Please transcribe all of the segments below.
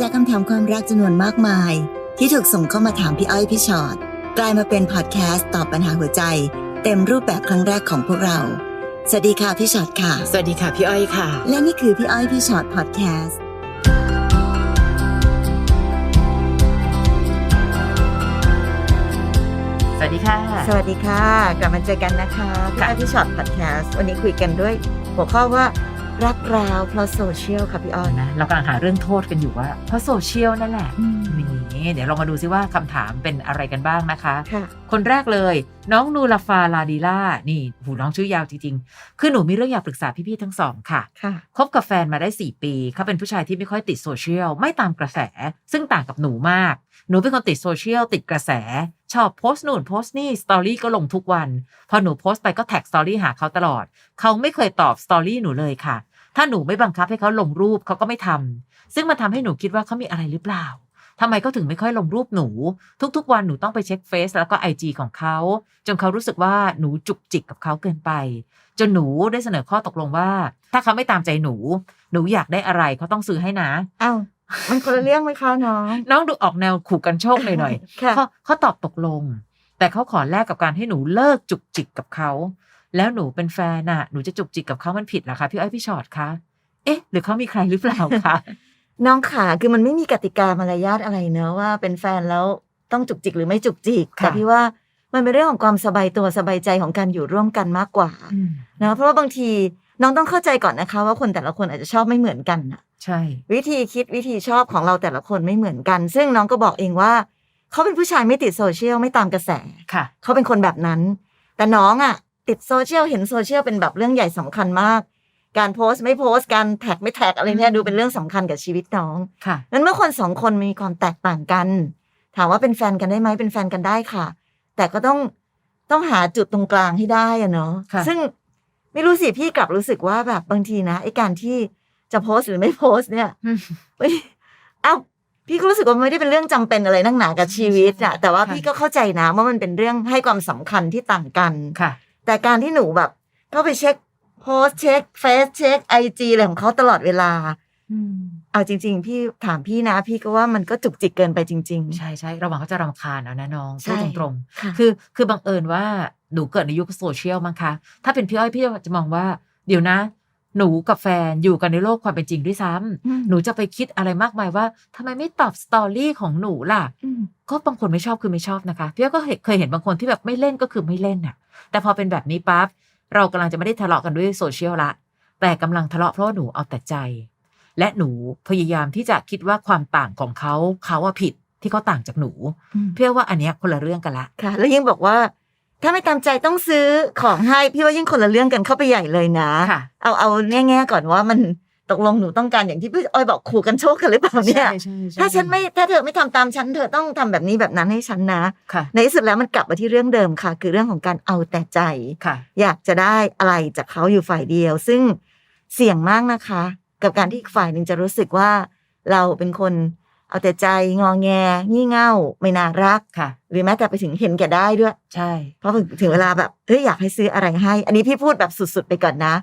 จากคำถามความรักจำนวนมากมาย ที่ถูกส่งเข้ามาถามพี่อ้อยพี่ชอ็อตกลายมาเป็นพอดแคสต์ตอบปัญหาหัวใจ เต็มรูปแบบครั้งแรกของพวกเรา สวัสดีค่ะพี่ชอ็อตค่ะ สวัสดีค่ะพี่อ้อยค่ะ และนี่คือพี่อ้อยพี่ชอ็อตพอดแคสต์สวัสดีค่ะ สวัสดีค่ะ กลับมาเจอกันนะคะพี่อ้อยพี่ชอ็อตพอดแคสต์วันนี้คุยกันด้วย หัวข้อว่า รักราวเพราะโซเชียลค่ะพี่อ้อยนะเรากำลังหาเรื่องโทษกันอยู่ว่า เพราะโซเชียลนั่นแหละนี่เดี๋ยวเรามาดูซิว่าคำถามเป็นอะไรกันบ้างนะคะค่ะคนแรกเลย น้องนูลาฟาลาดีล่านี่หูน้องชื่อยาวจริงๆ คือหนูมีเรื่องอยากปรึกษาพี่ๆทั้งสองค่ะค่ะคบกับแฟนมาได้ 4 ปี เขาเป็นผู้ชายที่ไม่ค่อยติดโซเชียลไม่ตามกระแส ซึ่งต่างกับหนูมาก หนูเป็นคนติดโซเชียลติดกระแสชอบโพสต์นู่นโพสต์นี่สตอรี่ก็ลงทุกวัน พอหนูโพสต์ไปก็แท็กสตอรี่หาเขาตลอด เขาไม่เคยตอบสตอรี่หนูเลยค่ะ ถ้าหนูไม่บังคับให้เขาลงรูปเขาก็ไม่ทำซึ่งมันทำให้หนูคิดว่าเขามีอะไรหรือเปล่าทำไมเขาถึงไม่ค่อยลงรูปหนู ทุกๆ วันหนูต้องไปเช็คเฟซแล้วก็ไอจีของเขา จนเขารู้สึกว่าหนูจุกจิกกับเขาเกินไป จนหนูได้เสนอข้อตกลงว่า ถ้าเขาไม่ตามใจหนู หนูอยากได้อะไรเขาต้องซื้อให้นะเอ้า มันคนละเรื่องไหมคะน้อง น้องดูออกแนวขู่กันโชคหน่อยๆค่ะเขาเขาตอบตกลง แต่เขาขอแลกกับการให้หนูเลิกจุกจิกกับเขา แล้วหนูเป็นแฟนน่ะ หนูจะจุกจิกกับเขามันผิดเหรอคะพี่อ้อยพี่ชอตคะ เอ๊ะ หรือเขามีใครหรือเปล่าคะ น้องขาคือมันไม่มีกติกามารยาทอะไรเนอะว่าเป็นแฟนแล้วต้องจุกจิกหรือไม่จุกจิกค่ะแต่พี่ว่ามันเป็นเรื่องของความสบายตัวสบายใจของการอยู่ร่วมกันมากกว่าอืมนะเพราะว่าบางทีน้องต้องเข้าใจก่อนนะคะ ว่าคนแต่ละคนอาจจะชอบไม่เหมือนกันน่ะ ใช่ วิธีคิดวิธีชอบของเราแต่ละคนไม่เหมือนกัน ซึ่งน้องก็บอกเองว่า เขาเป็นผู้ชายไม่ติดโซเชียลไม่ตามกระแสค่ะ เขาเป็นคนแบบนั้น แต่น้องอะ ติดโซเชียลเห็นโซเชียลเป็นแบบเรื่องใหญ่สำคัญมาก การโพสต์ไม่โพสต์การแท็กไม่แท็กอะไรเนี่ยอืมดูเป็นเรื่องสำคัญกับชีวิตน้องค่ะนั้นเมื่อคนสองคนมีความแตกต่างกัน ถามว่าเป็นแฟนกันได้ไหมเป็นแฟนกันได้ค่ะ แต่ก็ต้องต้องหาจุดตรงกลางให้ได้อะเนาะค่ะซึ่งไม่รู้สิพี่กลับรู้สึกว่าแบบบางทีนะไอ้การที่ จะโพสต์หรือไม่โพสต์เนี่ยอืมไม่เอ้าพี่ก็รู้สึกว่ามันไม่ได้เป็นเรื่องจำเป็นอะไรนักหนากับชีวิตอะใช่แต่ว่าค่ะพี่ก็เข้าใจนะว่ามันเป็นเรื่องให้ความสำคัญที่ต่างกันค่ะ แต่การที่หนูแบบก็ไปเช็คโพสต์เช็คเฟซเช็คไอจีอะไรของเขาตลอดเวลาอืมเอาจริง ๆ พี่ถามพี่นะ พี่ก็ว่ามันก็จุกจิกเกินไปจริงใช่ใช่ระวังเขาจะรำคาญเอานะน้องใช่พูดตรงๆค่ะๆคือคือบังเอิญว่าหนูเกิดในยุคโซเชียลมั้งคะ ถ้าเป็นพี่อ้อยพี่จะมองว่า เดี๋ยวนะ หนูกับแฟนอยู่กันในโลกความเป็นจริงด้วยซ้ำอืมหนูจะไปคิดอะไรมากมายว่าทำไมไม่ตอบสตอรี่ของหนูล่ะอืมก็บางคนไม่ชอบคือไม่ชอบนะคะพี่อ้อยก็เห็นเคยเห็นบางคนที่แบบไม่เล่นก็คือไม่เล่นน่ะแต่พอเป็นแบบนี้ปั๊บเรากำลังจะไม่ได้ทะเลาะกันด้วยโซเชียลละ แต่กำลังทะเลาะเพราะว่าหนูเอาแต่ใจ และหนูพยายามที่จะคิดว่าความต่างของเขาเขาว่าผิดที่เขาต่างจากหนูอืมเพื่อว่าอันเนี้ยคนละเรื่องกันละค่ะ แล้วยิ่งบอกว่า ถ้าไม่ตามใจต้องซื้อของให้พี่ว่ายิ่งคนละเรื่องกันเข้าไปใหญ่เลยนะค่ะ เอาเอาแง่ๆก่อนว่ามันตกลงหนูต้องการอย่างที่พี่อ้อยบอกขู่กันโชคกันหรือเปล่าเนี่ยใช่ใช่ใช่ถ้าฉันไม่ถ้าเธอไม่ทำตามฉันเธอต้องทำแบบนี้แบบนั้นให้ฉันนะ ค่ะ ในที่สุดแล้วมันกลับมาที่เรื่องเดิมค่ะ คือเรื่องของการเอาแต่ใจ ค่ะ อยากจะได้อะไรจากเขาอยู่ฝ่ายเดียว ซึ่งเสี่ยงมากนะคะ กับการที่อีกฝ่ายหนึ่งจะรู้สึกว่าเราเป็นคน เอาแต่ใจงอแง งี่เง่าไม่น่ารักค่ะ หรือแม้แต่ไปถึงเห็นแก่ได้ด้วย ใช่ เพราะถึงเวลาแบบเฮ้ยอยากให้ซื้ออะไรให้ อันนี้พี่พูดแบบสุดๆไปก่อนนะ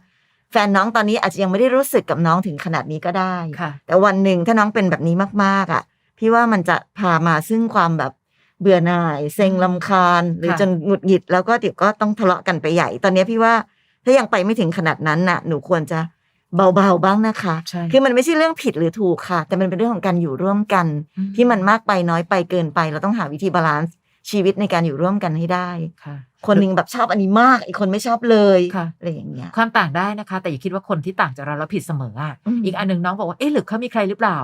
แฟนน้องตอนนี้อาจจะยังไม่ได้รู้สึกกับน้องถึงขนาดนี้ก็ได้ค่ะแต่วันหนึ่งถ้าน้องเป็นแบบนี้มากๆอะ พี่ว่ามันจะพามาซึ่งความแบบเบื่อหน่ายเซ็งลำคาญ หรือค่ะจนหงุดหงิดแล้วก็เดี๋ยวก็ต้องทะเลาะกันไปใหญ่ ตอนนี้พี่ว่าถ้ายังไปไม่ถึงขนาดนั้นน่ะ หนูควรจะ เบาๆบ้างนะคะ ใช่ คือมันไม่ใช่เรื่องผิดหรือถูกค่ะ แต่มันเป็นเรื่องของการอยู่ร่วมกัน อืม ที่มันมากไปน้อยไปเกินไป เราต้องหาวิธีบาลานซ์ชีวิตในการอยู่ร่วมกันให้ได้ ค่ะ คนหนึ่งแบบชอบอันนี้มาก อีกคนไม่ชอบเลยค่ะ อะไรอย่างเงี้ย ความต่างได้นะคะ แต่อย่าคิดว่าคนที่ต่างจากเราแล้วผิดเสมออะอืม อีกอันหนึงน้องบอกว่าเอ๊ะหรือเขามีใครหรือเปล่า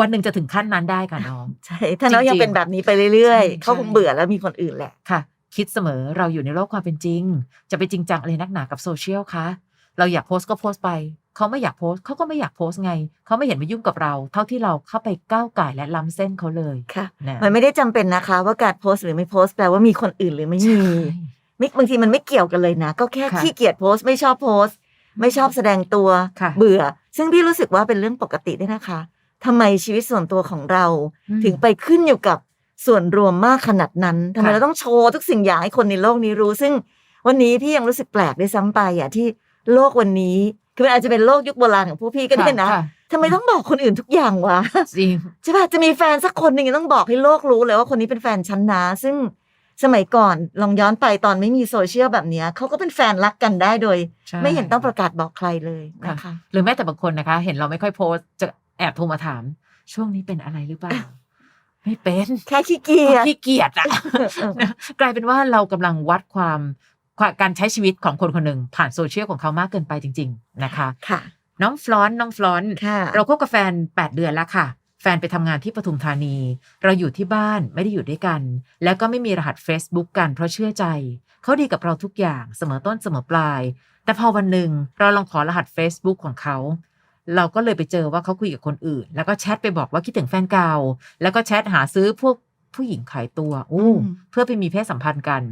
วันหนึ่งจะถึงขั้นนั้นได้ค่ะน้อง ใช่ถ้าน้องจริงๆยังเป็นแบบนี้ไปเรื่อยใช่ ๆเขาคงเบื่อแล้วมีคนอื่นแหละ ค่ะ คิดเสมอเราอยู่ในโลกความเป็นจริง จะไปจริงจังอะไรนักหนากับโซเชียลคะเราอยากโพสต์ก็โพสต์ไป เขาไม่อยากโพสต์เขาก็ไม่อยากโพสต์ไง เขาไม่เห็นมายุ่งกับเรา เท่าที่เราเข้าไปก้าวไก่ายและล้ำเส้นเขาเลยค่ะนะมันไม่ได้จำเป็นนะคะ ว่าการโพสต์หรือไม่โพสต์แปลว่ามีคนอื่นหรือไม่มีใช่ไม่บางทีมันไม่เกี่ยวกันเลยนะ ก็แค่ค่ะขี้เกียจโพสต์ไม่ชอบโพสต์ ไม่ชอบแสดงตัวค่ะเบื่อ ซึ่งพี่รู้สึกว่าเป็นเรื่องปกติด้วยนะคะทำไมชีวิตส่วนตัวของเราอืมถึงไปขึ้นอยู่กับส่วนรวมมากขนาดนั้นทำไมค่ะเราต้องโชว์ทุกสิ่งอย่างให้คนในโลกนี้รู้ ซึ่งวันนี้พี่ยังรู้สึกแปลกด้วยซ้ำไปอะที่โลกวันนี้ คือมันอาจจะเป็นโลกยุคโบราณของผู้พี่ก็ได้นะค่ทำไมต้องบอกคนอื่นทุกอย่างวะจริงใช่ป่ะจะมีแฟนสักคนหนึ่งยังต้องบอกให้โลกรู้เลยว่าคนนี้เป็นแฟนฉันนะซึ่งสมัยก่อนลองย้อนไปตอนไม่มีโซเชียลแบบเนี้ยเขาก็เป็นแฟนรักกันได้โดยใช่ไม่เห็นต้องประกาศบอกใครเลยนะคะหรือแม้แต่บางคนนะคะ เห็นเราไม่ค่อยโพสต์จะแอบโทรมาถาม ช่วงนี้เป็นอะไรหรือเปล่าไม่เป็นแค่ขี้เกียจขี้เกียจอะนะกลายเป็นว่าเรากำลังวัดความความ การใช้ชีวิตของคนคนหนึ่งผ่านโซเชียลของเขามากเกินไปจริง ๆ นะคะค่ะ น้องฟลอนน้องฟลอนค่ะเราคบกับแฟน 8 เดือนแล้วค่ะ แฟนไปทำงานที่ปทุมธานี เราอยู่ที่บ้านไม่ได้อยู่ด้วยกัน แล้วก็ไม่มีรหัส Facebook กันเพราะเชื่อใจ เขาดีกับเราทุกอย่างเสมอต้นเสมอปลาย แต่พอวันหนึ่งเราลองขอรหัส Facebook ของเขาเราก็เลยไปเจอว่าเขาคุยกับคนอื่น แล้วก็แชทไปบอกว่าคิดถึงแฟนเก่า แล้วก็แชทหาซื้อพวก ผู้หญิงขายตัวโอ้อืมเพื่อไปมีเพศสัมพันธ์กัน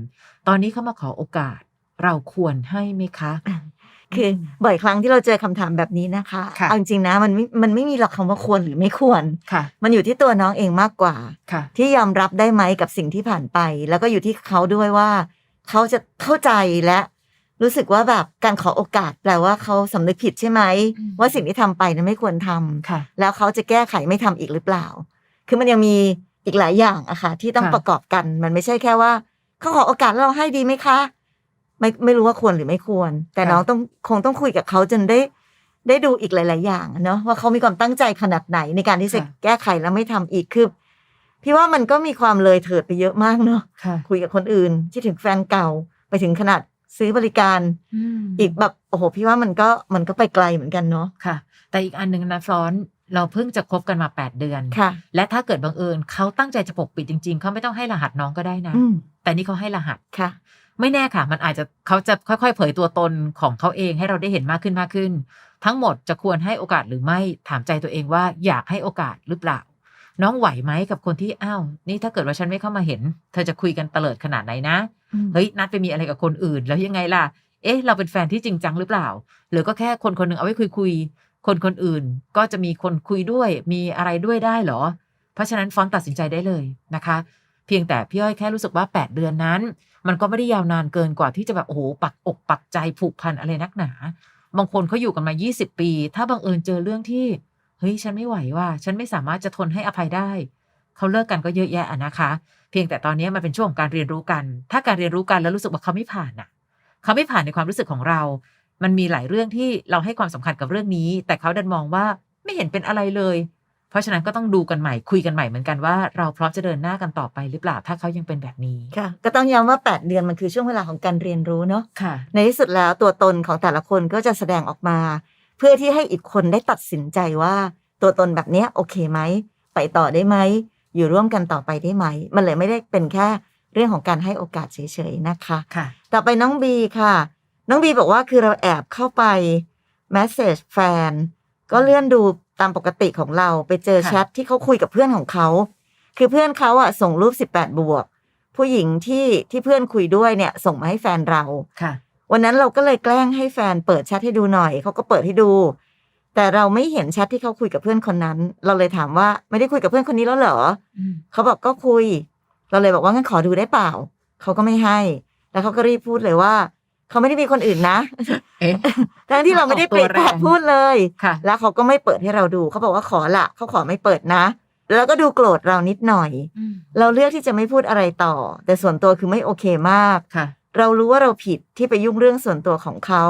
ตอนนี้เขามาขอโอกาส เราควรให้ไหมคะ คือบ่อยครั้งที่เราเจอคำถามแบบนี้นะคะค่ะเอาจริงๆนะมันไม่มันไม่มีหลักคำว่าควรหรือไม่ควรค่ะ มันอยู่ที่ตัวน้องเองมากกว่าค่ะ ที่ยอมรับได้ไหมกับสิ่งที่ผ่านไป แล้วก็อยู่ที่เขาด้วยว่า เขาจะเข้าใจและรู้สึกว่าแบบการขอโอกาสแปลว่าเขาสำนึกผิดใช่ไหมอืมว่าสิ่งที่ทำไปนั้นไม่ควรทำค่ะ แล้วเขาจะแก้ไขไม่ทำอีกหรือเปล่า คือมันยังมี อีกหลายอย่างอะค่ะ ที่ต้องค่ะ ประกอบกัน มันไม่ใช่แค่ว่าเขาขอโอกาสแล้วเราให้ดีไหมคะ ไม่ไม่รู้ว่าควรหรือไม่ควร แต่น้องต้องคงต้องคุยกับเขาจนได้ ได้ดูอีกหลาย ๆ อย่างอะเนาะว่าเขามีความตั้งใจขนาดไหนในการที่จะค่ะ แก้ไขแล้วไม่ทำอีกคือพี่ว่ามันก็มีความเลยเถิดไปเยอะมากเนาะค่ะ คุยกับคนอื่นที่ถึงแฟนเก่าไปถึงขนาดซื้อบริการมอีกแบบโอ้โหพี่ว่ามันก็มันก็ไปไกลเหมือนกันเนาะ ค่ะ แต่อีกอันหนึ่งนะฟลอน เราเพิ่งจะคบกันมา 8 เดือน ค่ะ และถ้าเกิดบังเอิญเขาตั้งใจจะปกปิดจริง ๆ เขาไม่ต้องให้รหัสน้องก็ได้นะ อืมแต่นี่เขาให้รหัส ค่ะ ไม่แน่ค่ะ มันอาจจะเขาจะค่อยๆ เผยตัวตนของเขาเองให้เราได้เห็นมากขึ้นมากขึ้น ทั้งหมดจะควรให้โอกาสหรือไม่ถามใจตัวเองว่าอยากให้โอกาสหรือเปล่า น้องไหวไหมกับคนที่อ้าวนี่ถ้าเกิดว่าฉันไม่เข้ามาเห็น เธอจะคุยกันเตลิดขนาดไหนนะเฮ้ยนัดไปมีอะไรกับคนอื่นแล้วยังไงล่ะ เอ๊ะ เราเป็นแฟนที่จริงจังหรือเปล่า หรือก็แค่คนคนหนึ่งเอาไว้คุยคุยๆ คนคนอื่นก็จะมีคนคุยด้วยมีอะไรด้วยได้หรอ เพราะฉะนั้นฟอนตัดสินใจได้เลยนะคะ เพียงแต่พี่อ้อยแค่รู้สึกว่า 8 เดือนนั้น มันก็ไม่ได้ยาวนานเกินกว่าที่จะแบบโอ้โหปักอกปักใจผูกพันอะไรนักหนา บางคนเขาอยู่กันมา 20 ปี ถ้าบังเอิญเจอเรื่องที่เฮ้ยฉันไม่ไหวว่าฉันไม่สามารถจะทนให้อภัยได้เขาเลิกกันก็เยอะแยะอะนะคะ เพียงแต่ตอนนี้มันเป็นช่วงของการเรียนรู้กัน ถ้าการเรียนรู้กันแล้วรู้สึกว่าเขาไม่ผ่านน่ะ เขาไม่ผ่านในความรู้สึกของเรา มันมีหลายเรื่องที่เราให้ความสำคัญกับเรื่องนี้ แต่เขาดันมองว่าไม่เห็นเป็นอะไรเลย เพราะฉะนั้นก็ต้องดูกันใหม่คุยกันใหม่เหมือนกันว่าเราพร้อมจะเดินหน้ากันต่อไปหรือเปล่าถ้าเขายังเป็นแบบนี้ค่ะ ก็ต้องย้ำว่า 8 เดือนมันคือช่วงเวลาของการเรียนรู้เนาะค่ะ ในที่สุดแล้วตัวตนของแต่ละคนก็จะแสดงออกมา เพื่อที่ให้อีกคนได้ตัดสินใจว่า ตัวตนแบบเนี้ยโอเคไหมไปต่อได้ไหมอยู่ร่วมกันต่อไปได้ไหม มันเลยไม่ได้เป็นแค่เรื่องของการให้โอกาสเฉยๆนะคะค่ะ ต่อไปน้องบีค่ะ น้องบีบอกว่าคือเราแอบเข้าไป message แฟน ก็เลื่อนดูตามปกติของเราไปเจอค่ะแชทที่เขาคุยกับเพื่อนของเขา คือเพื่อนเขาอะส่งรูป18บวก ผู้หญิงที่ที่เพื่อนคุยด้วยเนี่ย ส่งมาให้แฟนเราค่ะ วันนั้นเราก็เลยแกล้งให้แฟนเปิดแชทให้ดูหน่อยเขาก็เปิดให้ดู แต่เราไม่เห็นแชทที่เขาคุยกับเพื่อนคนนั้น เราเลยถามว่าไม่ได้คุยกับเพื่อนคนนี้แล้วเหรออืมเขาบอกก็คุย เราเลยบอกว่างั้นขอดูได้เปล่าเขาก็ไม่ให้ แล้วเขาก็รีบพูดเลยว่า เขาไม่ได้มีคนอื่นนะเอ๊ะ ทั้งที่เราไม่ได้เปลี่ยนออกตัวแปแรงดพูดเลย ค่ะ แล้วเขาก็ไม่เปิดให้เราดู เขาบอกว่าขอละเขาขอไม่เปิดนะ แล้วก็ดูโกรธเรานิดหน่อย อืมเราเลือกที่จะไม่พูดอะไรต่อ แต่ส่วนตัวคือไม่โอเคมาก ค่ะ เรารู้ว่าเราผิดที่ไปยุ่งเรื่องส่วนตัวของเขา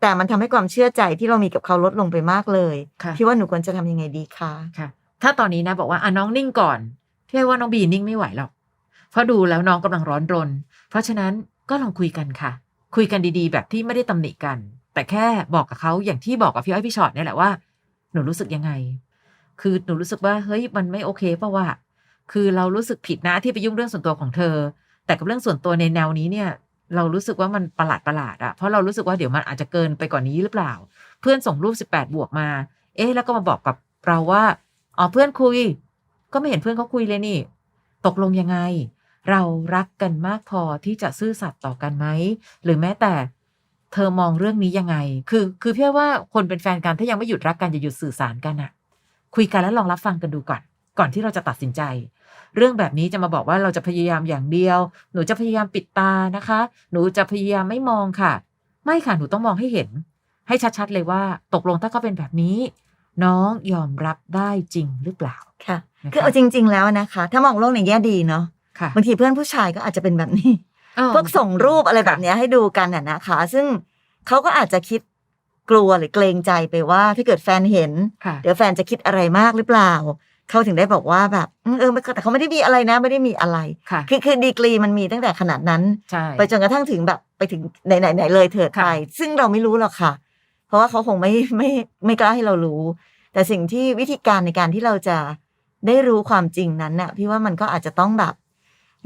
แต่มันทำให้ความเชื่อใจที่เรามีกับเขาลดลงไปมากเลยค่ะ พี่ว่าหนูควรจะทำยังไงดีคะ ค่ะ ถ้าตอนนี้นะบอกว่าอะน้องนิ่งก่อนพี่ว่าน้องบีนิ่งไม่ไหวหรอก เพราะดูแล้วน้องกำลังร้อนรน เพราะฉะนั้นก็ลองคุยกันค่ะ คุยกันดีๆ แบบที่ไม่ได้ตำหนิกัน แต่แค่บอกกับเขาอย่างที่บอกกับพี่อ้อยพี่ชอตเนี่ยแหละว่า หนูรู้สึกยังไง คือหนูรู้สึกว่าเฮ้ยมันไม่โอเคป่ะว่า คือเรารู้สึกผิดนะที่ไปยุ่งเรื่องส่วนตัวของเธอ แต่กับเรื่องส่วนตัวในแนวนี้เนี่ย เรารู้สึกว่ามันประหลาดประหลาดอะเพราะเรารู้สึกว่าเดี๋ยวมันอาจจะเกินไปกว่านี้หรือเปล่า เพื่อนส่งรูป 18 บวกมา เอ๊ะแล้วก็มาบอกกับเราว่าอ๋อเพื่อนคุย ก็ไม่เห็นเพื่อนเขาคุยเลยนี่ ตกลงยังไง เรารักกันมากพอที่จะซื่อสัตย์ต่อกันไหม หรือแม้แต่เธอมองเรื่องนี้ยังไง คือ คือพี่ว่าคนเป็นแฟนกันถ้ายังไม่หยุดรักกันอย่าหยุดสื่อสารกันอะคุยกันแล้วลองรับฟังกันดูก่อน ก่อนที่เราจะตัดสินใจ เรื่องแบบนี้จะมาบอกว่าเราจะพยายามอย่างเดียว หนูจะพยายามปิดตานะคะ หนูจะพยายามไม่มองค่ะ ไม่ค่ะ หนูต้องมองให้เห็น ให้ชัดๆเลยว่า ตกลงถ้าเขาเป็นแบบนี้ น้องยอมรับได้จริงหรือเปล่า ค่ะนะะคือเอาจริง ๆ แล้วนะคะ ถ้ามองโลกในแง่ดีเนาะ ค่ะบางทีเพื่อนผู้ชายก็อาจจะเป็นแบบนี้เออพวกส่งรูปอะไรแบบเนี้ยให้ดูกันน่ะนะคะ ซึ่งเขาก็อาจจะคิดกลัวหรือเกรงใจไปว่าถ้าเกิดแฟนเห็น ค่ะเดี๋ยวแฟนจะคิดอะไรมากหรือเปล่า เขาถึงได้บอกว่าแบบอืมเออแต่เขาไม่ได้มีอะไรนะ ไม่ได้มีอะไร ค่ะคือคือดีกรีมันมีตั้งแต่ขนาดนั้น ใช่ ไปจนกระทั่งถึงแบบไปถึงไหนไหนไหนเลยเถิดค่ะไปซึ่งเราไม่รู้หรอกค่ะ เพราะว่าเขาคงไม่ไม่ไม่กล้าให้เรารู้ แต่สิ่งที่วิธีการในการที่เราจะได้รู้ความจริงนั้นน่ะพี่ว่ามันก็อาจจะต้องแบบ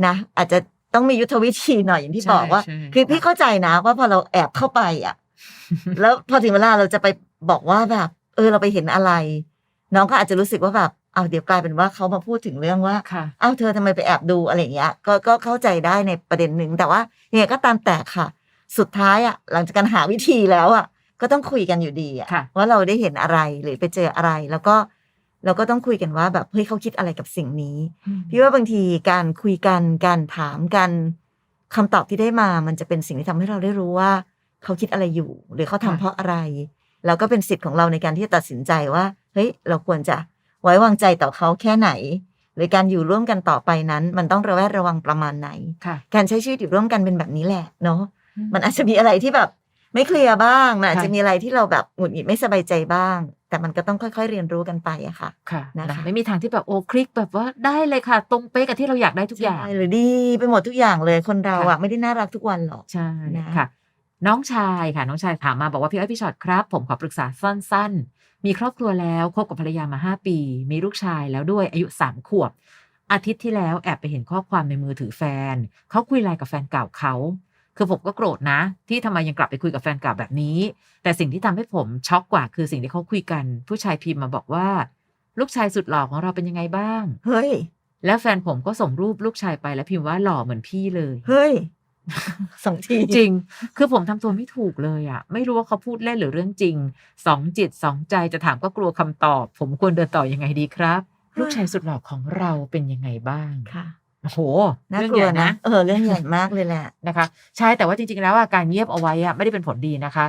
นะอาจจะต้องมียุทธวิธีหน่อยอย่างที่บอกว่าใช่ใช่คือพี่เข้าใจนะว่าพอเราแอบเข้าไปอะ แล้วพอถึงเวลาเราจะไปบอกว่าแบบ เออเราไปเห็นอะไร น้องก็อาจจะรู้สึกว่าแบบเอาวเดี๋ยวกลายเป็นว่าเขามาพูดถึงเรื่องว่าค่ะเอ้าเธอทำไมไปแอบดูอะไรอย่างเงี้ยก็ก็เข้าใจได้ในประเด็นหนึ่งแต่ว่ายังไงก็ตามแต่ค่ะ สุดท้ายอะ หลังจากการหาวิธีแล้วอะ ก็ต้องคุยกันอยู่ดีอะค่ะว่าเราได้เห็นอะไรหรือไปเจออะไร แล้วก็ เราก็ต้องคุยกันว่าแบบเฮ้ยเขาคิดอะไรกับสิ่งนี้ พี่ว่าบางทีการคุยกันการถามกันคำตอบที่ได้มา มันจะเป็นสิ่งที่ทำให้เราได้รู้ว่า เขาคิดอะไรอยู่ หรือเขาทำค่ะเพราะอะไร แล้วก็เป็นสิทธิ์ของเราในการที่จะตัดสินใจว่า เฮ้ย เราควรจะไว้วางใจต่อเขาแค่ไหน หรือการอยู่ร่วมกันต่อไปนั้น มันต้องระแวดระวังประมาณไหนค่ะการใช้ชีวิตอยู่ร่วมกันเป็นแบบนี้แหละเนาะ มันอาจจะมีอะไรที่แบบ ไม่เคลียร์บ้างมันอาจจะมีอะไรที่เราแบบหงุดหงิดไม่สบายใจบ้าง แต่มันก็ต้องค่อยๆเรียนรู้กันไปอะค่ะค่ะนะคะไม่มีทางที่แบบโอ้คลิกแบบว่าได้เลยค่ะ ตรงเป๊ะกับที่เราอยากได้ทุกอย่างใช่หรือดีไปหมดทุกอย่างเลยคนเราค่ะอะไม่ได้น่ารักทุกวันหรอกใช่นะค่ะ น้องชายค่ะ น้องชายถามมาบอกว่าพี่อ้อยพี่ชอตครับ ผมขอปรึกษาสั้น ๆ มีครอบครัวแล้วคบกับภรรยามาห้าปี มีลูกชายแล้วด้วยอายุสามขวบอาทิตย์ที่แล้วแอบไปเห็นข้อความในมือถือแฟน เขาคุยไลน์กับแฟนเก่าเขา คือผมก็โกรธนะ ที่ทำไมยังกลับไปคุยกับแฟนเก่าแบบนี้ แต่สิ่งที่ทำให้ผมช็อกกว่าคือสิ่งที่เขาคุยกัน ผู้ชายพิมพ์มาบอกว่า ลูกชายสุดหล่อของเราเป็นยังไงบ้าง เฮ้ย แล้วแฟนผมก็ส่งรูปลูกชายไปแล้วพิมพ์ว่าหล่อเหมือนพี่เลย เฮ้ยสองทีจริง คือผมทำตัวไม่ถูกเลยอะไม่รู้ว่าเขาพูดเล่นหรือเรื่องจริง สองจิตสองใจจะถามก็กลัวคำตอบ ผมควรเดินต่อยังไงดีครับ ลูกชายสุดหล่อของเราเป็นยังไงบ้างค่ะ โอ้โหน่าเรื่องกลัใหวญ่นะนะเออเรื่องใหญ่มากเลยแหละนะคะ ใช่แต่ว่าจริง ๆ แล้วอะการเงียบเอาไว้อะไม่ได้เป็นผลดีนะคะ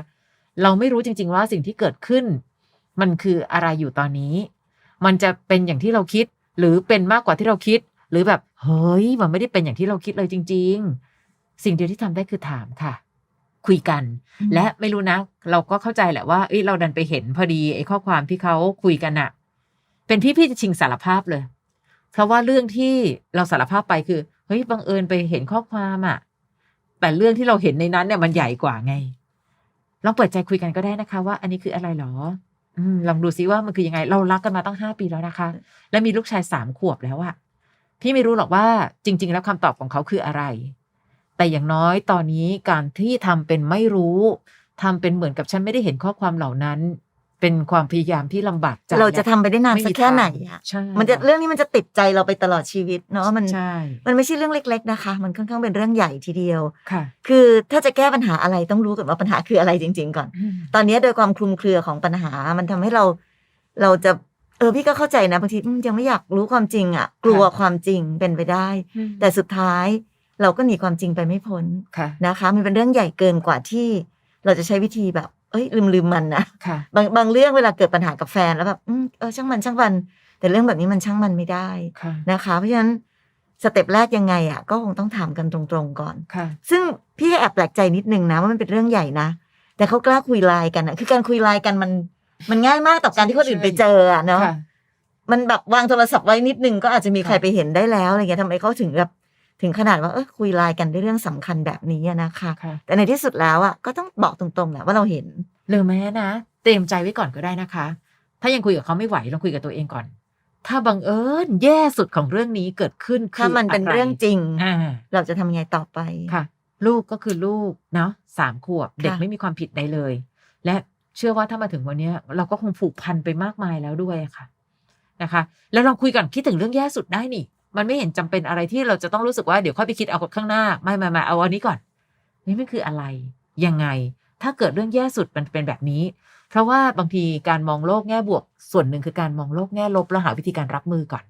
เราไม่รู้จริง ๆ ว่าสิ่งที่เกิดขึ้น มันคืออะไรอยู่ตอนนี้ มันจะเป็นอย่างที่เราคิด หรือเป็นมากกว่าที่เราคิด หรือแบบเฮ้ยมันไม่ได้เป็นอย่างที่เราคิดเลยจริง ๆ สิ่งเดียวที่ทำได้คือถามค่ะ คุยกันอืมและไม่รู้นะ เราก็เข้าใจแหละว่าเอ้ยเราดันไปเห็นพอดีไอ้ข้อความที่เขาคุยกันอะเป็นพี่พี่จะชิงสารภาพเลย เพราะว่าเรื่องที่เราสารภาพไปคือเฮ้ยบังเอิญไปเห็นข้อความอะแต่เรื่องที่เราเห็นในนั้นเนี่ยมันใหญ่กว่าไงลองเปิดใจคุยกันก็ได้นะคะ ว่า อันนี้คืออะไรหรออืมลองดูซิว่ามันคือยังไง เรารักกันมาตั้งห้าปีแล้วนะคะ และมีลูกชายสามขวบแล้วอะพี่ไม่รู้หรอกว่าจริง ๆ แล้วคำตอบของเขาคืออะไร แต่อย่างน้อยตอนนี้การที่ทำเป็นไม่รู้ทำเป็นเหมือนกับฉันไม่ได้เห็นข้อความเหล่านั้น เป็นความพยายามที่ลำบากใจเราจะทำไปได้นานไม่สัมีกแค่ไหนทางอะใช่มันจะเรื่องนี้มันจะติดใจเราไปตลอดชีวิตเนาะมันใช่มันไม่ใช่เรื่องเล็ก ๆนะคะ มันค่อนข้างเป็นเรื่องใหญ่ทีเดียวค่ะ คือถ้าจะแก้ปัญหาอะไรต้องรู้ก่อนว่าปัญหาคืออะไรจริง ๆ ก่อนอืมตอนนี้โดยความคลุมเครือของปัญหา มันทำให้เราเราจะเออพี่ก็เข้าใจนะบางทีอืมยังไม่อยากรู้ความจริงอะ กลัวความจริงเป็นไปได้ แต่สุดท้ายเราก็หนีความจริงไปไม่พ้นค่ะนะคะ มันเป็นเรื่องใหญ่เกินกว่าที่เราจะใช้วิธีแบบ เอ้ยลืมลืมมันนะค่ะบางบางเรื่องเวลาเกิดปัญหากับแฟนแล้วแบบอืมเออช่างมันช่างมัน แต่เรื่องแบบนี้มันช่างมันไม่ได้ค่ะนะคะ เพราะฉะนั้นสเต็ปแรกยังไงอะก็คงต้องถามกันตรงๆก่อน ค่ะ ซึ่งพี่ก็แอบแปลกใจนิดนึงนะว่ามันเป็นเรื่องใหญ่นะ แต่เขากล้าคุยไลน์กันอะคือการคุยไลน์กันมัน มันง่ายมากต่อการที่คนอื่นไปเจออะเนาะ ค่ะ มันแบบวางโทรศัพท์ไว้นิดนึงก็อาจจะมีใครค่ะไปเห็นได้แล้วอะไรเงี้ยทำไมเขาถึงแบบ ถึงขนาดว่าเออคุยไลน์กันด้วยเรื่องสำคัญแบบนี้อะนะคะค่ะแต่ในที่สุดแล้วอะก็ต้องบอกตรงๆแหละว่าเราเห็นหรือแม้นะ เตรียมใจไว้ก่อนก็ได้นะคะ ถ้ายังคุยกับเขาไม่ไหวลองคุยกับตัวเองก่อน ถ้าบังเอิญแย่สุดของเรื่องนี้เกิดขึ้นคือถ้ามันเป็นเรื่องจริงอ่าเราจะทำยังไงต่อไปค่ะ ลูกก็คือลูกเนาะสามขวบเด็กค่ะไม่มีความผิดใดเลย และเชื่อว่าถ้ามาถึงวันเนี้ยเราก็คงผูกพันไปมากมายแล้วด้วยอะค่ะนะคะ แล้วลองคุยก่อนคิดถึงเรื่องแย่สุดได้นี่ มันไม่เห็นจำเป็นอะไรที่เราจะต้องรู้สึกว่าเดี๋ยวค่อยไปคิดเอาข้างหน้า ไม่ไม่ไม่เอาอันนี้ก่อน นี่มันคืออะไร ยังไง ถ้าเกิดเรื่องแย่สุดมันเป็นแบบนี้ เพราะว่าบางทีการมองโลกแง่บวก ส่วนหนึ่งคือการมองโลกแง่ลบแล้วหาวิธีการรับมือก่อน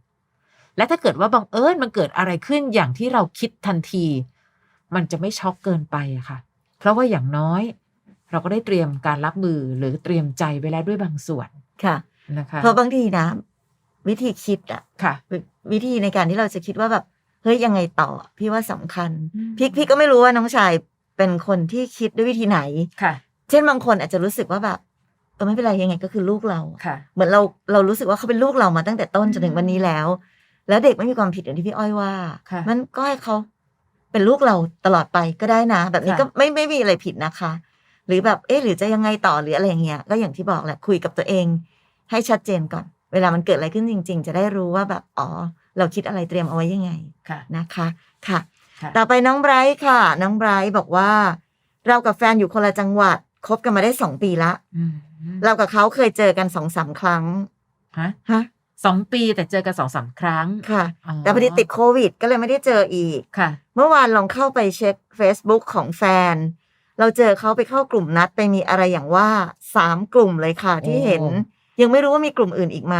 และถ้าเกิดว่าบังเอิญมันเกิดอะไรขึ้นอย่างที่เราคิดทันที มันจะไม่ช็อกเกินไปอะค่ะ เพราะว่าอย่างน้อย เราก็ได้เตรียมการรับมือหรือเตรียมใจไว้แล้วด้วยบางส่วนค่ะนะคะเพราะบางทีนะ วิธีคิดอะค่ะวิวิธีในการที่เราจะคิดว่าแบบเฮ้ยยังไงต่อ พี่ว่าสำคัญ อืม พี่พี่ก็ไม่รู้ว่าน้องชายเป็นคนที่คิดด้วยวิธีไหน ค่ะ เช่นบางคนอาจจะรู้สึกว่าแบบเออไม่เป็นไรยังไงก็คือลูกเรา ค่ะ เหมือนเราเรารู้สึกว่าเขาเป็นลูกเรามาตั้งแต่ต้นจนถึงวันนี้แล้ว แล้วเด็กไม่มีความผิดอย่างที่พี่อ้อยว่า ค่ะมันก็ให้เขาเป็นลูกเราตลอดไปก็ได้นะ แบบนี้ค่ะ ก็ไม่ไม่มีอะไรผิดนะคะ หรือแบบเอ๊ะหรือจะยังไงต่อหรืออะไรอย่างเงี้ยก็อย่างที่บอกแหละคุยกับตัวเอง ให้ชัดเจนก่อน เวลามันเกิดอะไรขึ้นจริง ๆ จะได้รู้ว่าแบบอ๋อเราคิดอะไรเตรียมเอาไว้ยังไงค่ะนะคะค่ะค่ะต่อไปน้องไบรท์ค่ะ น้องไบรท์บอกว่า เรากับแฟนอยู่คนละจังหวัดคบกันมาได้สองปีละอืมเรากับเขาเคยเจอกันสองสามครั้งฮะฮะสองปีแต่เจอกันสองสามครั้งค่ะอ๋อแต่พอดีติดโควิด ก็เลยไม่ได้เจออีกค่ะ เมื่อวานลองเข้าไปเช็ค Facebook ของแฟน เราเจอเขาไปเข้ากลุ่มนัดไปมีอะไรอย่างว่าสามกลุ่มเลยค่ะที่เห็น ยังไม่รู้ว่ามีกลุ่มอื่นอีกไหม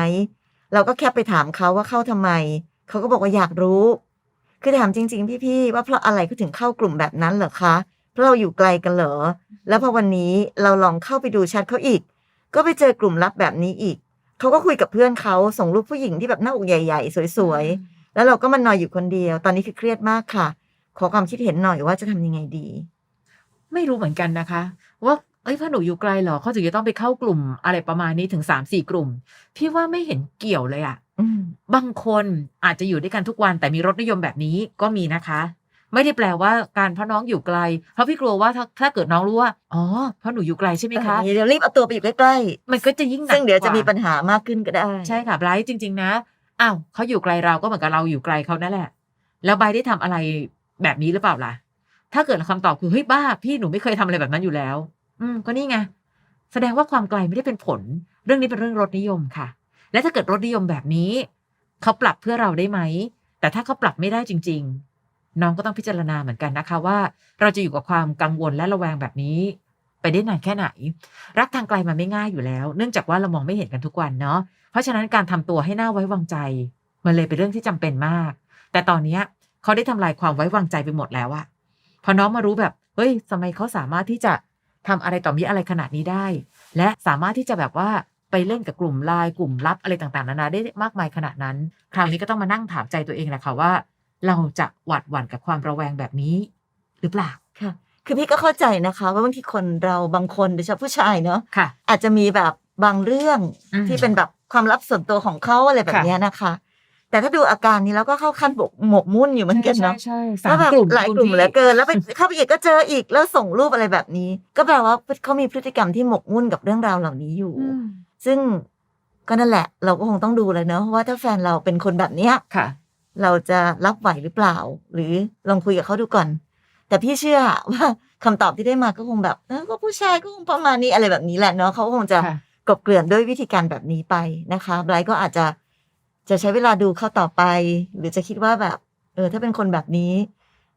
เราก็แค่ไปถามเขาว่าเข้าทำไม เขาก็บอกว่าอยากรู้ คือถามจริง ๆ พี่ๆว่าเพราะอะไรเขาถึงเข้ากลุ่มแบบนั้นเหรอคะ เพราะเราอยู่ไกลกันเหรอ แล้วพอวันนี้เราลองเข้าไปดูแชทเขาอีก ก็ไปเจอกลุ่มลับแบบนี้อีก เขาก็คุยกับเพื่อนเขาส่งรูปผู้หญิงที่แบบหน้าอกใหญ่ ๆ สวยๆ แล้วเราก็มานอยอยู่คนเดียว ตอนนี้คือเครียดมากค่ะ ขอความคิดเห็นหน่อยว่าจะทำยังไงดี ไม่รู้เหมือนกันนะคะ ว่า เอ้ยพ่อหนูอยู่ไกลเหรอเขาถึงจะต้องไปเข้ากลุ่ม อะไรประมาณนี้ถึงสามสี่กลุ่ม พี่ว่าไม่เห็นเกี่ยวเลยอะอืมบางคนอาจจะอยู่ด้วยกันทุกวันแต่มีรสนิยมแบบนี้ก็มีนะคะ ไม่ได้แปลว่าการเพราะน้องอยู่ไกล เพราะพี่กลัวว่าถ้าถ้าเกิดน้องรู้ว่าอ๋อเพราะหนูอยู่ไกลใช่ไหมคะเดี๋ยวรีบเอาตัวไปอยู่ใกล้มันก็จะยิ่งหๆนักซึ่งเดี๋ยวจะกามีปัญหามากขึ้นก็ได้ ใช่ค่ะไบรท์จริง ๆ นะอ้าวเขาอยู่ไกลเราก็เหมือนกับเราอยู่ไกลเขานั่นแหละ แล้วไบรท์ได้ทำอะไรแบบนี้หรือเปล่าล่ะ ถ้าเกิดคำตอบคือเฮ้ยบ้า พี่หนูไม่เคยทำอะไรแบบนั้นอยู่แล้ว อืมก็นี่ไงแสดงว่าความไกลไม่ได้เป็นผล เรื่องนี้เป็นเรื่องรสนิยมค่ะ และถ้าเกิดรสนิยมแบบนี้เขาปรับเพื่อเราได้ไหมแต่ถ้าเขาปรับไม่ได้จริง ๆ น้องก็ต้องพิจารณาเหมือนกันนะคะว่า เราจะอยู่กับความกังวลและระแวงแบบนี้ ไปได้นานแค่ไหน รักทางไกลมันไม่ง่ายอยู่แล้ว เนื่องจากว่าเรามองไม่เห็นกันทุกวันเนาะเพราะฉะนั้นการทำตัวให้หน่าไว้วางใจ มันเลยเป็นเรื่องที่จำเป็นมาก แต่ตอนเนี้ยเขาได้ทำลายความไว้วางใจไปหมดแล้วอะพอน้องมารู้แบบเฮ้ยทำไมเขาสามารถที่จะ ทำอะไรต่อมีอะไรขนาดนี้ได้ และสามารถที่จะแบบว่าไปเล่นกับกลุ่มไลน์กลุ่มลับอะไรต่างๆนานาได้มากมายขนาดนั้น คราวนี้ก็ต้องมานั่งถามใจตัวเองแหละค่ะว่า เราจะหวาดหวั่นกับความระแวงแบบนี้ หรือเปล่าค่ะ คือพี่ก็เข้าใจนะคะว่าบางทีคนเราบางคนโดยเฉพาะผู้ชายเนาะค่ะอาจจะมีแบบบางเรื่องอืมที่เป็นแบบความลับส่วนตัวของเขาอะไรแบบค่ะเนี้ยนะคะ แต่ถ้าดูอาการนี้แล้วก็เข้าขั้นบกหมกมุ่นอยู่เหมือนกันเนาะใช่ใช่ว่าสามแบบกลุ่มหลายกลุ่มเหลือเกิน แล้วไปเข้าไปอีกก็เจออีกแล้วส่งรูปอะไรแบบนี้ ก็แปลว่าเขามีพฤติกรรมที่หมกมุ่นกับเรื่องราวเหล่านี้อยู่อืมซึ่งก็นั่นแหละ เราก็คงต้องดูเลยเนาะว่าถ้าแฟนเราเป็นคนแบบเนี้ยค่ะ เราจะรับไหวหรือเปล่า หรือลองคุยกับเขาดูก่อน แต่พี่เชื่อว่าคำตอบที่ได้มาก็คงแบบเออก็ผู้ชายก็คงประมาณนี้อะไรแบบนี้แหละเนาะเขาก็คงจะค่ะกลบเกลื่อนด้วยวิธีการแบบนี้ไปนะคะไบรท์ก็อาจจะ จะใช้เวลาดูเขาต่อไป หรือจะคิดว่าแบบ เออ ถ้าเป็นคนแบบนี้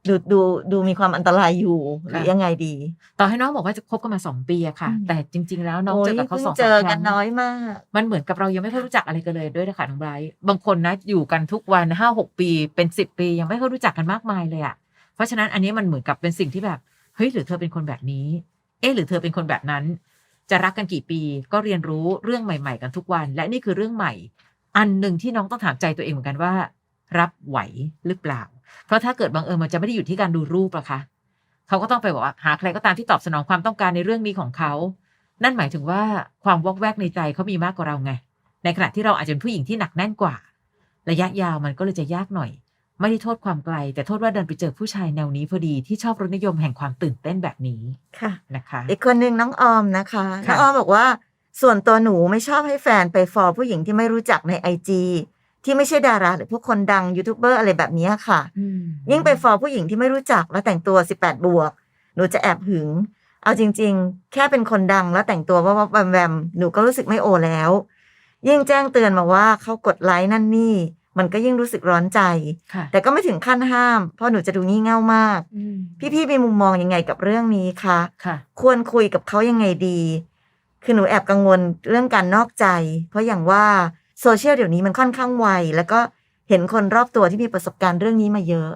ดูดูดูมีความอันตรายอยู่หรือยังไงดี ต่อให้น้องบอกว่าจะคบกันมาสองปีอะค่ะอืมแต่จริง ๆ แล้วน้องโอ้เจยอกับเขาเพิ่งสองเจสาอมคกัรั้นงน้อยมาก มันเหมือนกับเรายังไม่ค่อยรู้จักอะไรกันเลยด้วยนะคะน้องไบรท์บางคนนะอยู่กันทุกวันห้าหกปีเป็นสิบปียังไม่ค่อยรู้จักกันมากมายเลยอะเพราะฉะนั้นอันนี้มันเหมือนกับเป็นสิ่งที่แบบเฮ้ยหรือเธอเป็นคนแบบนี้ เอ๊ะหรือเธอเป็นคนแบบนั้น จะรักกันกี่ปีก็เรียนรู้เรื่องใหม่ ๆ กันทุกวัน และนี่คือเรื่องใหม่ อันหนึ่งที่น้องต้องถามใจตัวเองเหมือนกันว่า รับไหวหรือเปล่า เพราะถ้าเกิดบังเอิญมันจะไม่ได้อยู่ที่การดูรูปอะคะเขาก็ต้องไปบอกว่าหาใครก็ตามที่ตอบสนองความต้องการในเรื่องนี้ของเขา นั่นหมายถึงว่าความวอกแวกในใจเขามีมากกว่าเราไง ในขณะที่เราอาจจะเป็นผู้หญิงที่หนักแน่นกว่า ระยะยาวมันก็เลยจะยากหน่อย ไม่ได้โทษความไกล แต่โทษว่าเดินไปเจอผู้ชายแนวนี้พอดีที่ชอบรสนิยมแห่งความตื่นเต้นแบบนี้ค่ะนะคะ อีกคนหนึ่งน้องออมนะคะ น้ค่ะองออมบอกว่า ส่วนตัวหนูไม่ชอบให้แฟนไปฟอลผู้หญิงที่ไม่รู้จักในไอจีที่ไม่ใช่ดาราหรือพวกคนดังยูทูบเบอร์อะไรแบบนี้ค่ะอืมยิ่งไปฟอลผู้หญิงที่ไม่รู้จักแล้วแต่งตัว 18 บวก หนูจะแอบหึง เอาจริง ๆ แค่เป็นคนดังแล้วแต่งตัวว่าว่าแวมแวมหนูก็รู้สึกไม่โอแล้ว ยิ่งแจ้งเตือนมาว่าเขากดไลค์นั่นนี่ มันก็ยิ่งรู้สึกร้อนใจค่ะแต่ก็ไม่ถึงขั้นห้าม เพราะหนูจะดูงี่เง่ามากอืมพี่ๆมีมุมมองยังไงกับเรื่องนี้คะค่ะควรคุยกับเขายังไงดี คือหนูแอบกังวลเรื่องการนอกใจ เพราะอย่างว่าโซเชียลเดี๋ยวนี้มันค่อนข้างไวแล้วก็เห็นคนรอบตัวที่มีประสบการณ์เรื่องนี้มาเยอะ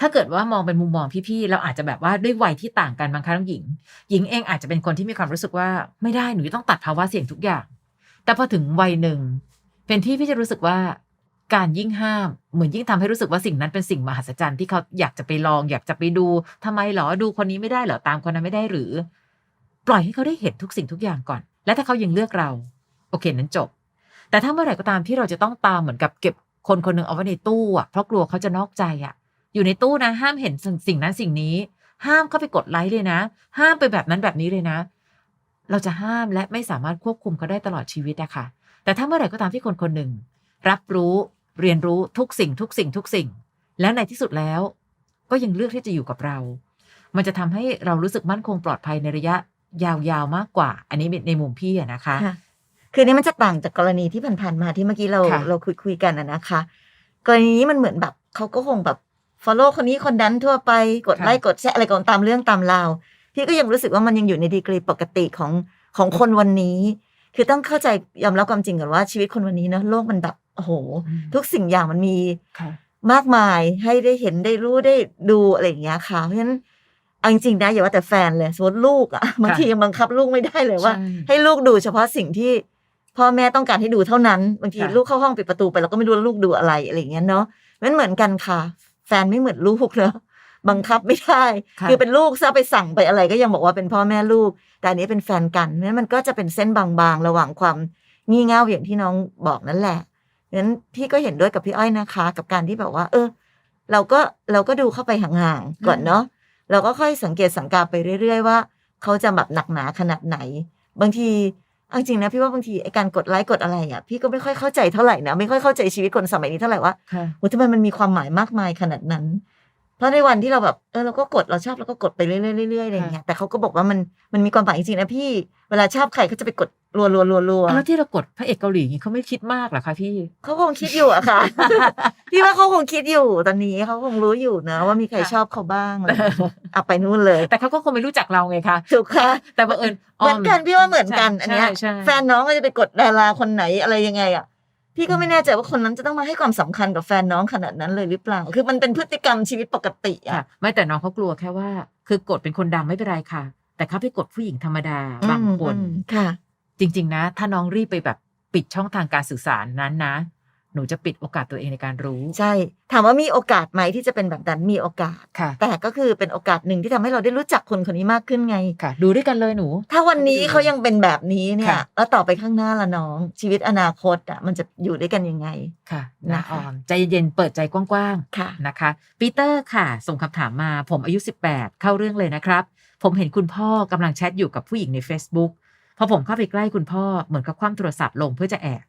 ถ้าเกิดว่ามองเป็นมุมมองพี่ๆเราอาจจะแบบว่าด้วยวัยที่ต่างกันบางครั้งหญิง หญิงเองอาจจะเป็นคนที่มีความรู้สึกว่าไม่ได้หนูต้องตัดภาวะเสี่ยงทุกอย่าง แต่พอถึงวัยหนึ่ง เป็นที่พี่จะรู้สึกว่าการยิ่งห้าม เหมือนยิ่งทำให้รู้สึกว่าสิ่งนั้นเป็นสิ่งมหัศจรรย์ที่เขาอยากจะไปลอง อยากจะไปดูทำไมหรอดูคนนี้ไม่ได้หรอตามคนนั้นไม่ได้หรือ ปล่อยให้เขาได้เห็นทุกสิ่งทุกอย่างก่อน และถ้าเขายังเลือกเรา โอเคนั้นจบ แต่ถ้าเมื่อไหร่ก็ตามที่เราจะต้องตามเหมือนกับเก็บคนคนหนึ่งเอาไว้ในตู้อะเพราะกลัวเขาจะนอกใจอะ อยู่ในตู้นะ ห้ามเห็นสิ่งนั้นสิ่งนี้ ห้ามเข้าไปกดไลค์เลยนะ ห้ามไปแบบนั้นแบบนี้เลยนะ เราจะห้ามและไม่สามารถควบคุมเขาได้ตลอดชีวิตอะค่ะ แต่ถ้าเมื่อไหร่ก็ตามที่คนคนหนึ่ง รับรู้เรียนรู้ทุกสิ่งทุกสิ่งทุกสิ่ง แล้วในที่สุดแล้ว ก็ยังเลือกที่จะอยู่กับเรา มันจะทำให้เรารู้สึกมั่นคงปลอดภัยในระยะ ยาวๆมากกว่า อันนี้ในมุมพี่อะนะคะค่ะคืออนนี้มันจะต่างจากกรณีที่ผ่านๆมาที่เมื่อกี้เราค่ะ เราคุยคุยๆกันอะนะคะ กรณีนี้มันเหมือนแบบเขาก็คงแบบ follow คนนี้คนนั้นทั่วไปกดไลค์กดแชร์อะไรก่อนตามเรื่องตามราวพี่ก็ยังรู้สึกว่ามันยังอยู่ในดีกรีปกติของของคนวันนี้ คือต้องเข้าใจยอมรับความจริงก่อนว่าชีวิตคนวันนี้เนอะโลกมันแบบโอ้โห ทุกสิ่งอย่างมันมี ค่ะ มากมายให้ได้เห็นได้รู้ได้ดูอะไรอย่างเงี้ยค่ะ เพราะฉะนั้น เอาจริงๆนะอย่าว่าแต่แฟนเลยสมมติลูกอะบางทียังบังคับลูกไม่ได้เลยว่า ใช่ให้ลูกดูเฉพาะสิ่งที่พ่อแม่ต้องการให้ดูเท่านั้น บางทีค่ะ ลูกเข้าห้องปิดประตูไปเราก็ไม่รู้ว่าลูกดูอะไรอะไรอย่างเงี้ยเนาะมันเหมือนกันค่ะ แฟนไม่เหมือนลูกเนอะบังคับไม่ได้ ค่ะ คือเป็นลูกซะไปสั่งไปอะไรก็ยังบอกว่าเป็นพ่อแม่ลูก แต่อันนี้เป็นแฟนกันเพราะฉะนั้นมันก็จะเป็นเส้นบางๆ ระหว่างความงี่เง่าอย่างที่น้องบอกนั่นแหละเพราะฉะนั้นพี่ก็เห็นด้วยกับพี่อ้อยนะคะ กับการที่แบบว่า เออ เราก็เราก็ดูเข้าไปห่างๆก่อนเนาะ เราก็ค่อยสังเกตสังกาไปเรื่อย ๆ ว่า เขาจะแบบหนักหนาขนาดไหน บางทีเอาจริงนะพี่ว่าบางทีไอการกดไลค์กดอะไรอะพี่ก็ไม่ค่อยเข้าใจเท่าไหร่นะไม่ค่อยเข้าใจชีวิตคนสมัยนี้เท่าไหร่ว่าค่ะโอ้ทำไมมันมีความหมายมากมายขนาดนั้น เพราะในวันที่เราแบบเออเราก็กดเราชอบเราก็กดไปเรื่อยๆเรื่อยๆอะไรอย่างเงี้ยแต่เขาก็บอกว่ามันมันมีความหมายจริงๆนะพี่ เวลาชอบใครเขาจะไปกดรัวๆรัวๆแล้วที่เรากดพระเอกเกาหลีอย่างงี้เขาไม่คิดมากเหรอคะพี่เขาคงคิดอยู่อะค่ะพี่ว่าเขาคงคิดอยู่ตอนนี้เขาคงรู้อยู่นะ ว่ามีใครค่ะชอบเขาบ้างอะไรอย่างเงี้ยเอาไปนู่นเลย แต่เขาก็คงไม่รู้จักเราไงคะถูกค่ะ แต่บังเอิญเหมือนกันพี่ว่าเหมือนกันใช่อันเนี้ยใช่ใช่แฟนน้องก็จะไปกดดาราคนไหนอะไรยังไงอะ พี่ก็ไม่แน่ใจว่าคนนั้นจะต้องมาให้ความสำคัญกับแฟนน้องขนาดนั้นเลยหรือเปล่า คือมันเป็นพฤติกรรมชีวิตปกติค่ะอะไม่แต่น้องเขากลัวแค่ว่า คือกดเป็นคนดังไม่เป็นไรค่ะ แต่เขาไปกดผู้หญิงธรรมดาบางคนอืมค่ะ จริง ๆ นะ ถ้าน้องรีบไปแบบปิดช่องทางการสื่อสารนั้นนะ หนูจะปิดโอกาสตัวเองในการรู้ ใช่ ถามว่ามีโอกาสไหมที่จะเป็นแบบนั้นมีโอกาส ค่ะ แต่ก็คือเป็นโอกาสหนึ่งที่ทำให้เราได้รู้จักคนคนนี้มากขึ้นไง ค่ะ ดูด้วยกันเลยหนู ถ้าวันนี้เขายังเป็นแบบนี้เนี่ยค่ะแล้วต่อไปข้างหน้าละน้อง ชีวิตอนาคตอะมันจะอยู่ด้วยกันยังไง ค่ะนะนะคะออมใจเย็นๆเปิดใจกว้างค่ะๆนะคะ ปีเตอร์ค่ะ ส่งคำถามมา ผมอายุ 18 เข้าเรื่องเลยนะครับ ผมเห็นคุณพ่อกำลังแชทอยู่กับผู้หญิงใน Facebook พอผมเข้าไปใกล้คุณพ่อเหมือนกับคว่ำโทรศัพท์ลงเพื่อจะแอบ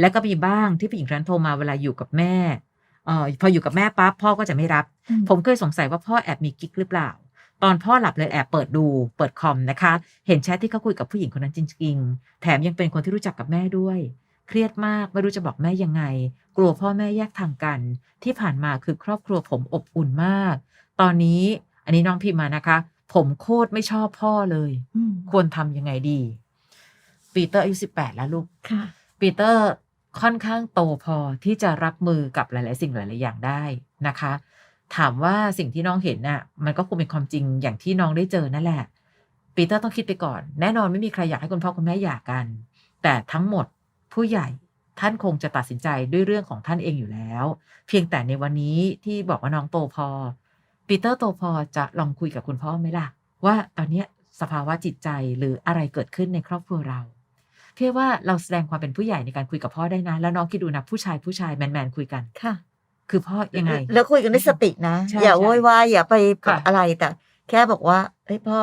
แล้วก็มีบ้างที่ผู้หญิงคนนั้นโทรมาเวลาอยู่กับแม่เอ่อพออยู่กับแม่ปั๊บพ่อก็จะไม่รับอืมผมเคยสงสัยว่าพ่อแอบมีกิ๊กหรือเปล่า ตอนพ่อหลับเลยแอบเปิดดูเปิดคอมนะคะ เห็นแชทที่เขาคุยกับผู้หญิงคนนั้นจริงๆ แถมยังเป็นคนที่รู้จักกับแม่ด้วย เครียดมากไม่รู้จะบอกแม่ยังไง กลัวพ่อแม่แยกทางกัน ที่ผ่านมาคือครอบครัวผมอบอุ่นมาก ตอนนี้อันนี้น้องพิมพ์มานะคะ ผมโคตรไม่ชอบพ่อเลยอืมควรทำยังไงดี ปีเตอร์อายุสิบแปดแล้วลูกค่ะปีเตอร์ ค่อนข้างโตพอที่จะรับมือกับหลาย ๆ สิ่งหลาย ๆ อย่างได้นะคะ ถามว่าสิ่งที่น้องเห็นน่ะ มันก็คงเป็นความจริงอย่างที่น้องได้เจอนั่นแหละปีเตอร์ต้องคิดไปก่อน แน่นอนไม่มีใครอยากให้คุณพ่อคุณแม่หย่ากัน แต่ทั้งหมดผู้ใหญ่ท่านคงจะตัดสินใจด้วยเรื่องของท่านเองอยู่แล้ว เพียงแต่ในวันนี้ที่บอกว่าน้องโตพอปีเตอร์โตพอจะลองคุยกับคุณพ่อไหมล่ะ ว่าตอนนี้สภาวะจิตใจหรืออะไรเกิดขึ้นในครอบครัวเรา เพียว่าเราแสดงความเป็นผู้ใหญ่ในการคุยกับพ่อได้นะ แล้วน้องคิดดูนะผู้ชายผู้ชายแมนแมนๆคุยกันค่ะ คือพ่อยังไง แล้วคุยกันด้วยสตินะใช่อย่าใช่โวยวายอย่าไปแบบค่ะอะไรแต่ แค่บอกว่าเฮ้ยพ่อ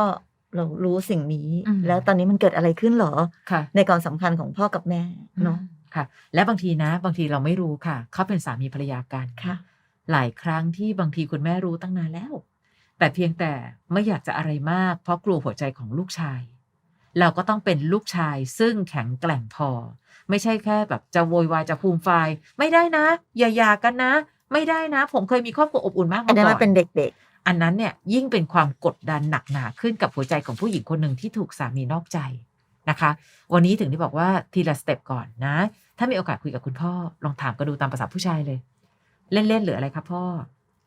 เรารู้สิ่งนี้อืมแล้วตอนนี้มันเกิดอะไรขึ้นเหรอค่ะในความสัมพันธ์ของพ่อกับแม่เนาะค่ะ และบางทีนะ บางทีเราไม่รู้ค่ะ เขาเป็นสามีภรรยากันค่ะ หลายครั้งที่บางทีคุณแม่รู้ตั้งนานแล้ว แต่เพียงแต่ไม่อยากจะอะไรมาก เพราะกลัวหัวใจของลูกชาย เราก็ต้องเป็นลูกชายซึ่งแข็งแกร่งพอ ไม่ใช่แค่แบบจะโวยวายจะภูมิไฟายไม่ได้นะ อย่าหย่ากันนะ ไม่ได้นะ ผมเคยมีครอบครัวอบอุ่นมากอันมานั้นก่มันอนเป็นเด็กอันนั้นเนี่ยยิ่งเป็นความกดดันหนักหนาขึ้นกับหัวใจของผู้หญิงคนหนึ่งที่ถูกสามีนอกใจนะคะ วันนี้ถึงได้บอกว่าทีละสเต็ปก่อนนะ ถ้ามีโอกาสคุยกับคุณพ่อลองถามกันดูตามภาษาผู้ชายเลย เล่นๆหรืออะไรครับพ่อ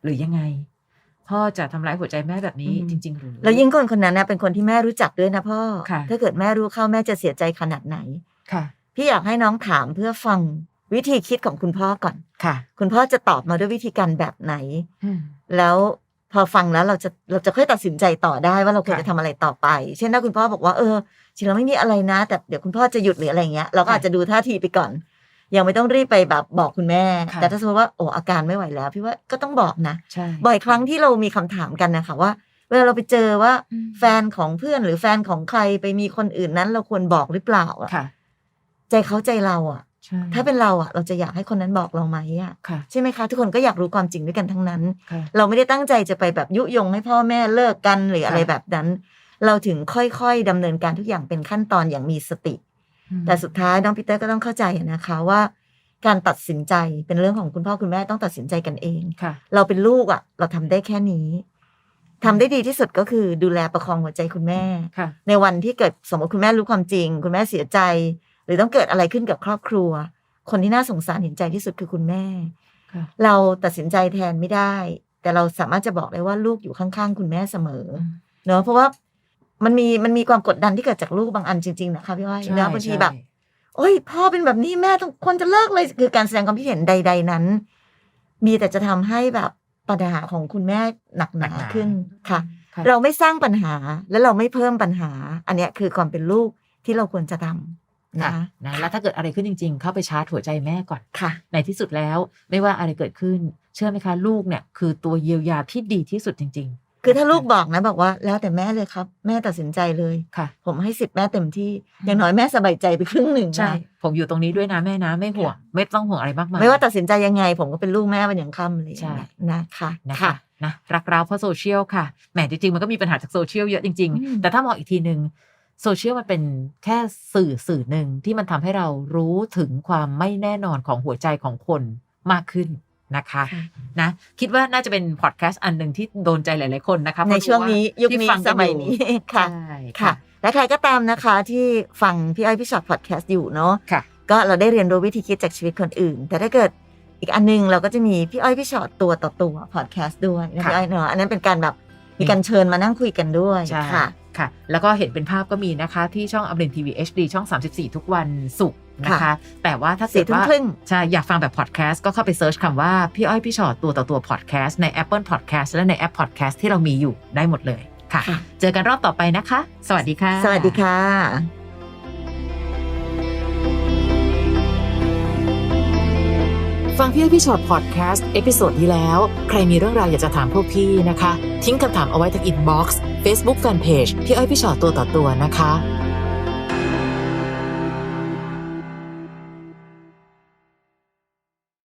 หรือยังไง พ่อจะทำร้ายหัวใจแม่แบบนี้อืมจริง ๆ หรือๆแล้วยิ่งคนคนนั้นนะเป็นคนที่แม่รู้จักด้วยนะพ่อ ค่ะ ถ้าเกิดแม่รู้เข้าแม่จะเสียใจขนาดไหน ค่ะ พี่อยากให้น้องถามเพื่อฟังวิธีคิดของคุณพ่อก่อน ค่ะคุณพ่อจะตอบมาด้วยวิธีการแบบไหน อืม แล้วพอฟังแล้วเราจะเราจะค่อยตัดสินใจต่อได้ว่าเราควรค่ะจะทำอะไรต่อไป เช่นถ้าคุณพ่อบอกว่าเออจริงเราไม่มีอะไรนะ แต่เดี๋ยวคุณพ่อจะหยุดหรืออะไรเงี้ยเราก็ค่ะอาจจะดูท่าทีไปก่อน ยังไม่ต้องรีบไปแบบบอกคุณแม่ค่ะแต่ถ้าสมมติว่าโอ้อาการไม่ไหวแล้ว พี่ว่าก็ต้องบอกนะใช่บ่อยครั้งที่เรามีคำถามกันนะคะว่า เวลาเราไปเจอว่าอืมแฟนของเพื่อนหรือแฟนของใครไปมีคนอื่นนั้น เราควรบอกหรือเปล่าอะค่ะใจเขาใจเราอะใช่ถ้าเป็นเราอะเราจะอยากให้คนนั้นบอกเราไหมอะค่ะใช่ไหมคะ ทุกคนก็อยากรู้ความจริงด้วยกันทั้งนั้นค่ะเราไม่ได้ตั้งใจจะไปแบบยุยงให้พ่อแม่เลิกกันหรืออะไรค่ะแบบนั้น เราถึงค่อยๆดำเนินการทุกอย่างเป็นขั้นตอนอย่างมีสติ แต่สุดท้ายน้องปีเตอร์ก็ต้องเข้าใจนะคะว่า การตัดสินใจเป็นเรื่องของคุณพ่อคุณแม่ต้องตัดสินใจกันเองค่ะเราเป็นลูกอะ่ะ เราทำได้แค่นี้ทำได้ดีที่สุดก็คือดูแลประคองหัวใจคุณแม่ค่ะในวันที่เกิดสมมติคุณแม่รู้ความจริง คุณแม่เสียใจ หรือต้องเกิดอะไรขึ้นกับครอบครัว คนที่น่าสงสารเห็นใจที่สุดคือคุณแม่ค่ะเราตัดสินใจแทนไม่ได้ แต่เราสามารถจะบอกได้ว่าลูกอยู่ข้างๆ คุณแม่เสมอเนอะเพราะว่า มันมีมันมีความกดดันที่เกิดจากลูกบางอันจริง ๆ นะคะพี่อ้อยใช่เนอะบางทีใช่แบบโอ้ยพ่อเป็นแบบนี้แม่ต้องควรจะเลิกเลยคือการแสดงความคิดเห็นใด ๆนั้น มีแต่จะทำให้แบบปัญหาของคุณแม่หนักหนาขึ้นค่ะ ค่ะเราไม่สร้างปัญหาและเราไม่เพิ่มปัญหา อันเนี้ยคือความเป็นลูกที่เราควรจะทำค่ะนะนะแล้วถ้าเกิดอะไรขึ้นจริง ๆ เข้าไปชาร์จหัวใจแม่ก่อน ค่ะ ในที่สุดแล้ว ไม่ว่าอะไรเกิดขึ้น เชื่อไหมคะ ลูกเนี่ย คือตัวเยียวยาที่ดีที่สุดจริงๆ คือถ้าลูกบอกนะบอกว่า แล้วแต่แม่เลยครับ แม่ตัดสินใจเลย ค่ะ ผมให้สิทธิ์แม่เต็มที่ อย่างน้อยแม่สบายใจไปครึ่งหนึ่งใช่ นะผมอยู่ตรงนี้ด้วยนะแม่นะ ไม่ห่วง ไม่ต้องห่วงอะไรมากมาย ไม่ว่าตัดสินใจยังไง ผมก็เป็นลูกแม่วันอย่างค่ำเลยใช่ นะคะนะคะนะรักเราเพราะโซเชียลค่ะแหมจริงๆมันก็มีปัญหาจากโซเชียลเยอะจริงอืมๆแต่ถ้ามองอีกทีหนึ่งโซเชียลมันเป็นแค่สื่อสื่อหนึ่งที่มันทำให้เรารู้ถึงความไม่แน่นอนของหัวใจของคนมากขึ้น นะคะค่ะนะคิดว่าน่าจะเป็นพอดแคสต์อันหนึ่งที่โดนใจหลาย ๆ คนนะคะในช่วงนี้ยุคที่นี้ฟังสกันมัยอยู่นี้ค่ะใช่ค่ะ และใครก็ตามนะคะที่ฟังพี่อ้อยพี่ชอตพอดแคสต์อยู่เนาะค่ะก็เราได้เรียนรู้วิธีคิดจากชีวิตคนอื่น แต่ถ้าเกิดอีกอันนึงเราก็จะมีพี่อ้อยพี่ชอตตัวต่อตัวพอดแคสต์ด้วยนะค่ะพี่อ้อยเนาะอันนั้นเป็นการแบบมีการเชิญมานั่งคุยกันด้วยใช่ค่ะค่ะ แล้วก็เห็นเป็นภาพก็มีนะคะ ที่ช่องอมรินทีวี HD ช่อง 34 ทุกวันศุกร์ นะคะค่ะแต่ว่าถ้าสี่เกิดทุ่มว่าครึ่งใช่อยากฟังแบบพอดแคสต์ก็เข้าไปเซิร์ชคำว่า พี่อ้อยพี่ชอตตัวต่อตัวพอดแคสต์ใน Apple Podcast และในแอปพอดแคสต์ที่เรามีอยู่ได้หมดเลยค่ะค่ะ เจอกันรอบต่อไปนะคะ สวัสดีค่ะ สวัสดีค่ะฟังพี่อ้อยพี่ชอตพอดแคสต์เอพิโซดที่แล้ว ใครมีเรื่องราวอยากจะถามพวกพี่นะคะ ทิ้งคำถามเอาไว้ที่อินบ็อกซ์เฟซบุ๊กแฟนเพจพี่อ้อยพี่ชอตตัวต่อตัวนะคะ